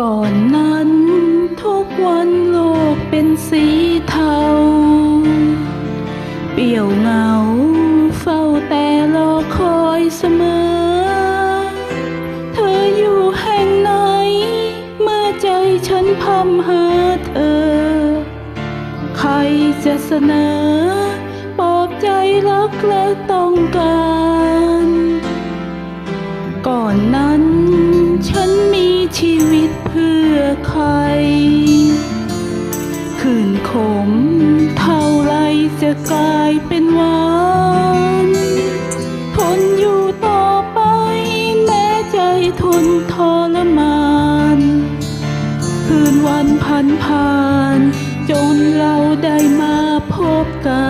ก่อนนั้น ทุกวันโลกเป็นสีเทา เปี่ยวเงา เฝ้าแต่รอคอยเสมอ เธออยู่แห่งไหน เมื่อใจฉันพำหาเธอ ใครจะเสนอ ปอบใจรักและต้องการ อใครคืนขมเท่าไรจะกลายเป็นหวานทนอยู่ต่อไปแม้ใจทนทรมานคืนวันผ่านผ่านจนเราได้มาพบกัน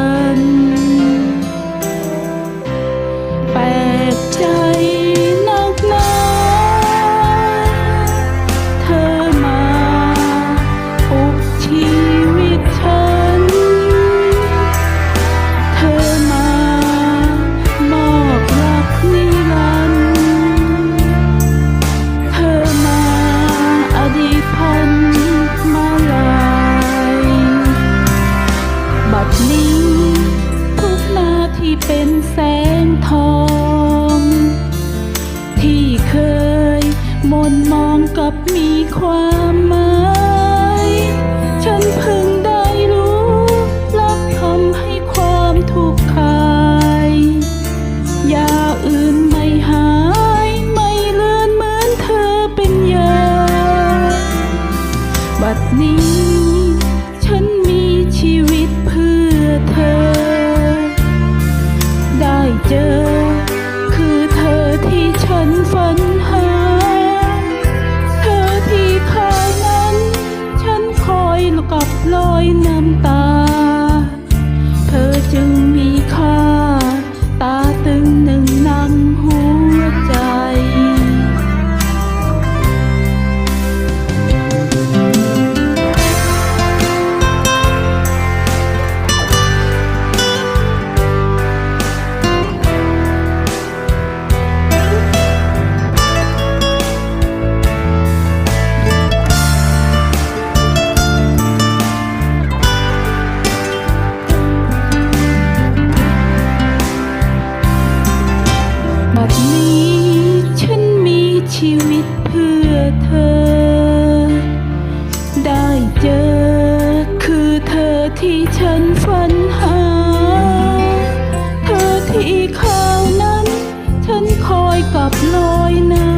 มนมองกับมีความหมายฉันเพิ่งได้รู้รักทำให้ความทุกข์คลายยาอื่นไม่หายไม่เลือนเหมือนเธอเป็นยาบัดนี้ ฉันมีชีวิตเพื่อเธอ ได้เจอ คือเธอที่ฉันฝัน คอยกับรอยน้ำตา เธอจึง บัดนี้ฉันมีชีวิตเพื่อเธอ ได้เจอคือเธอที่ฉันฝันหา เธอที่คราวนั้น ฉันคอยกับลอยน้ำ